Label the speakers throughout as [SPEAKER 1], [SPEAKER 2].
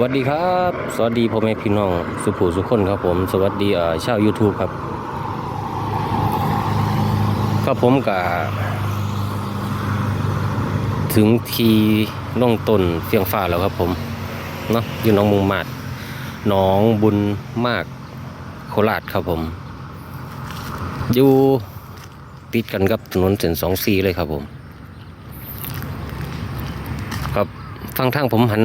[SPEAKER 1] วัสดีครับ สวัสดีพ่อแม่พี่น้อง สุภูสุคนครับผม สวัสดีเอ่อชาว YouTube ครับ ครับผมกับถึงทีน้องตนเฟียงฟ้าแล้วครับผมเนาะอยู่หน้องมุงมาดหน้องบุญมากโคราชครับผม อยู่ติดกันกับถนนเส้นสองซีเลยครับผม ครับฟังทางผมหัน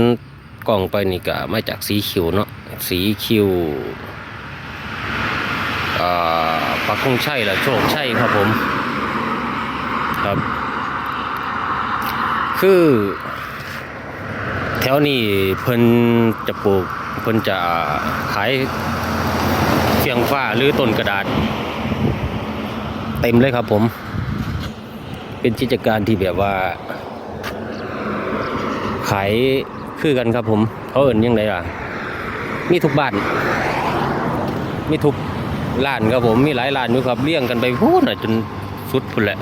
[SPEAKER 1] กล้องไปนี่ก็มาจากสีคิวเนาะสีคิวอ่าปักคงใช่ละโชคใช่ครับผมครับ คือแถวนี้เพิ่นจะปลูกเพิ่นจะขายเฟียงฟ้าหรือต้นกระดาษ เต็มเลยครับผม เป็นกิจการที่แบบว่าขาย คือกันครับผมเขาเอินยังไงล่ะ มีทุกบ้าน มีทุกร้านครับผมมีหลายร้านอยู่ครับเลี้ยงกันไปพูดน่ะจนสุดพุ่นแหละ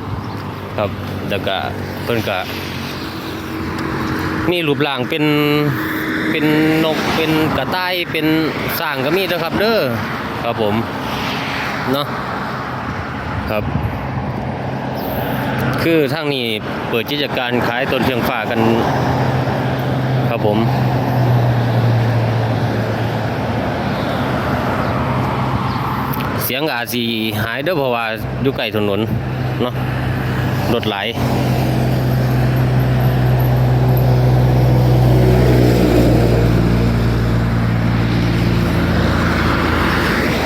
[SPEAKER 1] ครับแล้วก็เพิ่นก็มีรูปร่างเป็นเป็นนกเป็นกระต่ายเป็นสร้างก็มีเด้อครับ เด้อครับผมเนาะครับ คือทางนี้เปิดกิจการขายต้นเชียงฟ้ากัน ครับผม เสียงอาจสีหายเด้อเพราะว่าอยู่ใกล้ถนนเนาะรถไหล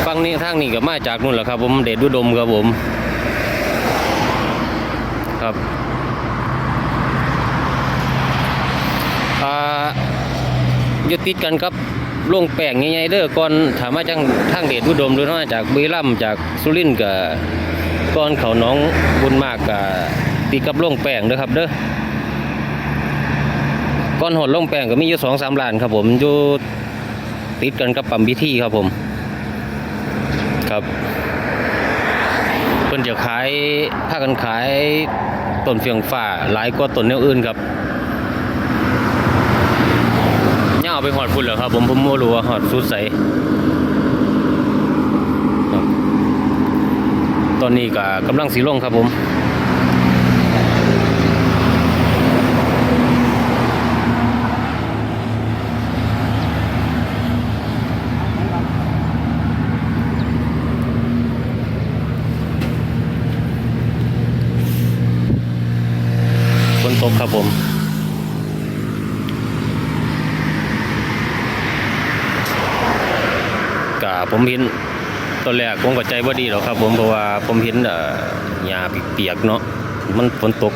[SPEAKER 1] ฟังนี้ทางนี้ก็มาจากนู่นแหละครับ ผมเดชอุดมครับผม ครับ อ่า อยู่ติดกันครับลงแป้งใหญ่ๆเด้อก่อนถามมาจังทางเดชอุดมหรือว่าจากบุรีรัมย์จากสุรินทร์กับก่อนเขาหน้องบุญมากกับติดกับลงแป้งเด้อครับเด้อก่อนหดลงแป้งก็มีอยู่สองสามร้านครับผมอยู่ติดกันกับปั๊มพิธีครับผม ครับเพิ่นจะขายพากันขายต้นเฟียงฟ้าหลายกว่าต้นแนวอื่นครับ ย่าเอาไปหอดพุ่นเหรอครับ ผมผมโมรู้ว่าหอดสุดใสตอนนี้ก็กำลังสีลงครับผม ฝนตกครับผม กะ ผมเห็นตอนแรกผมก็ใจว่าดีหรอกครับ ผมเพราะว่าผมเห็นหญ้าเปียกเนาะมันฝนตก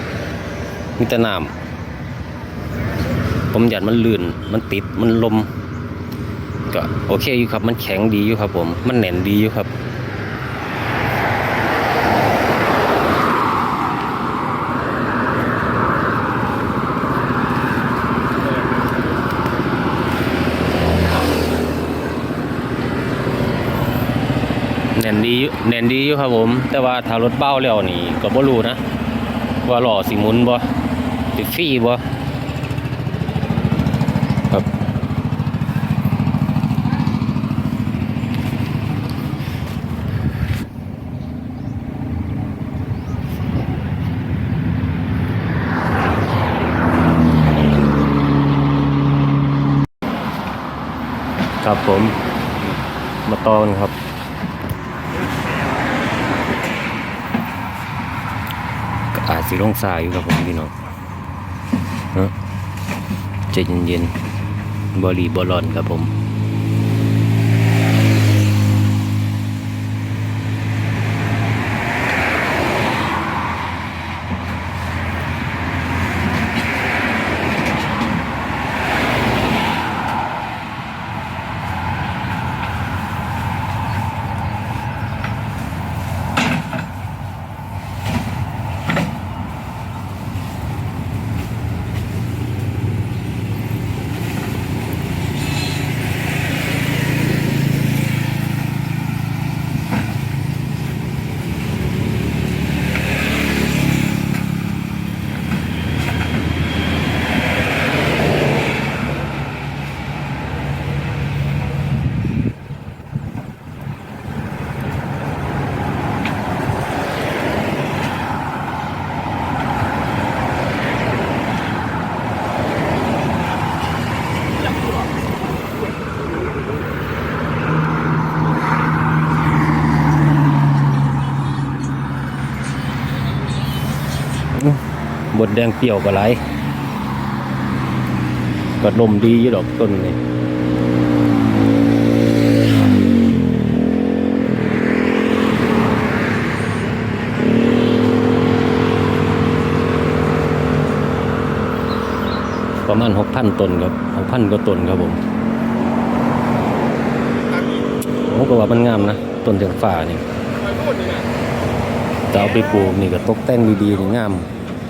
[SPEAKER 1] มีแต่น้ำผมอยากมันลื่น มันติดมันลม ก็โอเคอยู่ครับ มันแข็งดีอยู่ครับ ผมมันแน่นดีอยู่ครับ น่นดีอยู่แน่นดีอยู่ครับผม แต่ว่าถ้ารถเบ้าแล้วนี่ก็บ่รู้นะ ว่าหล่อสิมุนบ่ติดฟรีบ่ครับครับผม มาต่อนครับ ก็อาจ สิลงสายอยู่ครับผมพี่น้องเนาะใจเย็นๆบอรีบอลอนครับผม แดงเปรี้ยวก็หลายก็ลมดีอยู่ดอกต้นนี่ประมาณหกพันต้นครับหกพันกว่าต้นครับผมผมก็ว่ามันงามนะต้นเดืองฟ้านี่ จะเอาไปปลูกนี่ก็ตกแต่งดีๆนี่งาม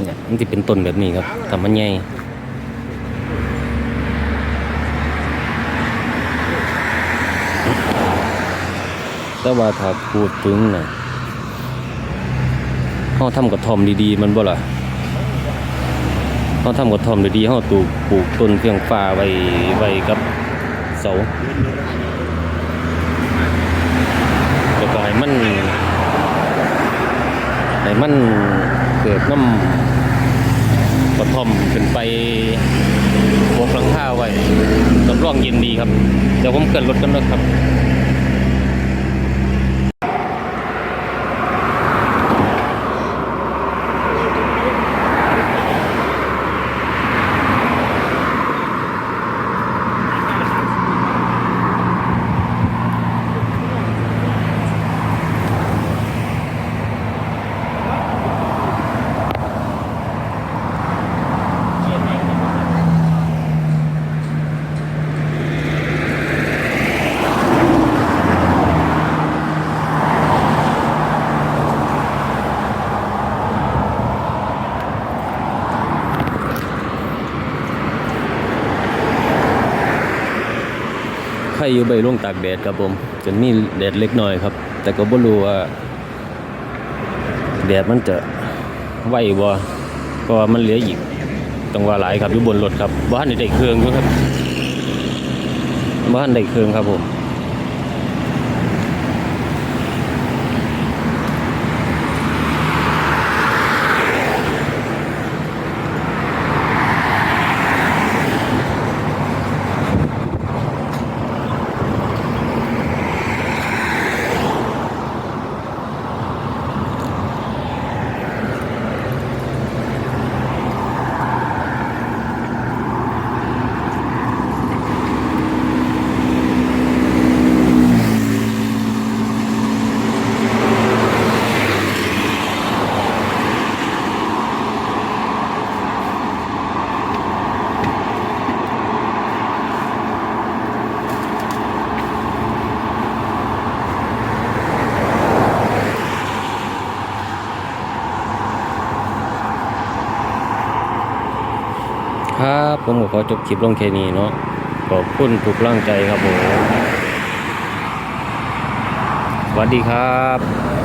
[SPEAKER 1] เนี่ยมันจะเป็นต้นแบบนี้ครับทำมันใหญ่แต่ว่าถ้าพูดถึงนะเขาทำกระท่อมดีๆ มันบ่ล่ะเขาทำกระท่อมดีๆเขาปลูปลูกต้นเพียงฟ้าไว้ไว้กับเสาแล้วก็ให้มัน ให้มันเกิดน้ำกระท่อมเป็นไปบวกหลังคาไว้รับรองเย็นดีครับ เดี๋ยวผมเกิดรถกันนะครับ ใครอยู่ใบร่วงตากแดดครับผมจะมีแดดเล็กน้อยครับ แต่ก็บ่รู้ว่าแดดมันจะไหวบ่เพราะว่ามันเหลืออีกต้องว่าหลายครับอยู่บนรถครับบ้านได้เครื่องอยู่ครับบ้านได้เครื่องครับผม ครับ ผมก็ขอจบคลิปลงแค่นี้เนาะขอบคุณทุกร่างใจครับผมสวัสดีครับ